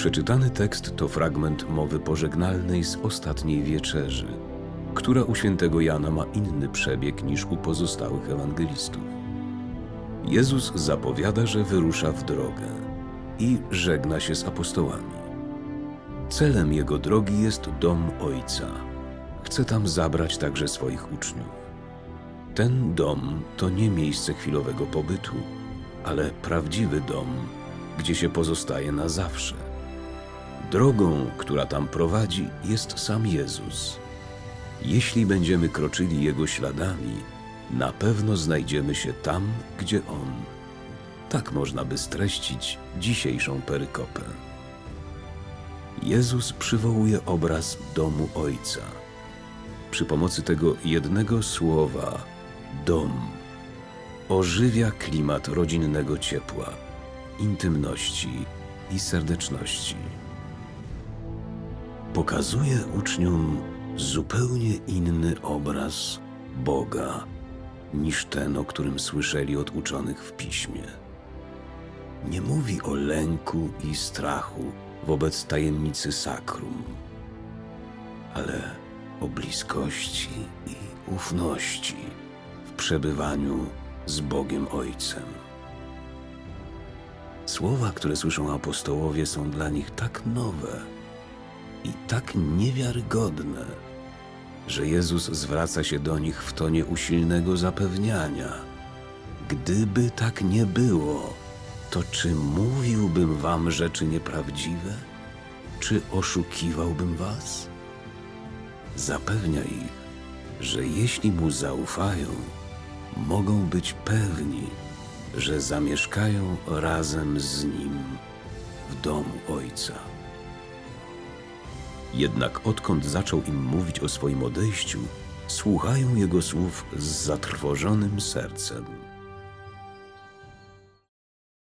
Przeczytany tekst to fragment mowy pożegnalnej z ostatniej wieczerzy, która u świętego Jana ma inny przebieg niż u pozostałych ewangelistów. Jezus zapowiada, że wyrusza w drogę i żegna się z apostołami. Celem jego drogi jest dom Ojca. Chce tam zabrać także swoich uczniów. Ten dom to nie miejsce chwilowego pobytu, ale prawdziwy dom, gdzie się pozostaje na zawsze. Drogą, która tam prowadzi, jest sam Jezus. Jeśli będziemy kroczyli Jego śladami, na pewno znajdziemy się tam, gdzie On. Tak można by streścić dzisiejszą perykopę. Jezus przywołuje obraz domu Ojca. Przy pomocy tego jednego słowa dom ożywia klimat rodzinnego ciepła, intymności i serdeczności. Pokazuje uczniom zupełnie inny obraz Boga niż ten, o którym słyszeli od uczonych w piśmie. Nie mówi o lęku i strachu wobec tajemnicy sakrum, ale o bliskości i ufności w przebywaniu z Bogiem Ojcem. Słowa, które słyszą apostołowie, są dla nich tak nowe i tak niewiarygodne, że Jezus zwraca się do nich w tonie usilnego zapewniania. Gdyby tak nie było, to czy mówiłbym wam rzeczy nieprawdziwe? Czy oszukiwałbym was? Zapewnia ich, że jeśli mu zaufają, mogą być pewni, że zamieszkają razem z nim w domu Ojca. Jednak odkąd zaczął im mówić o swoim odejściu, słuchają jego słów z zatrwożonym sercem.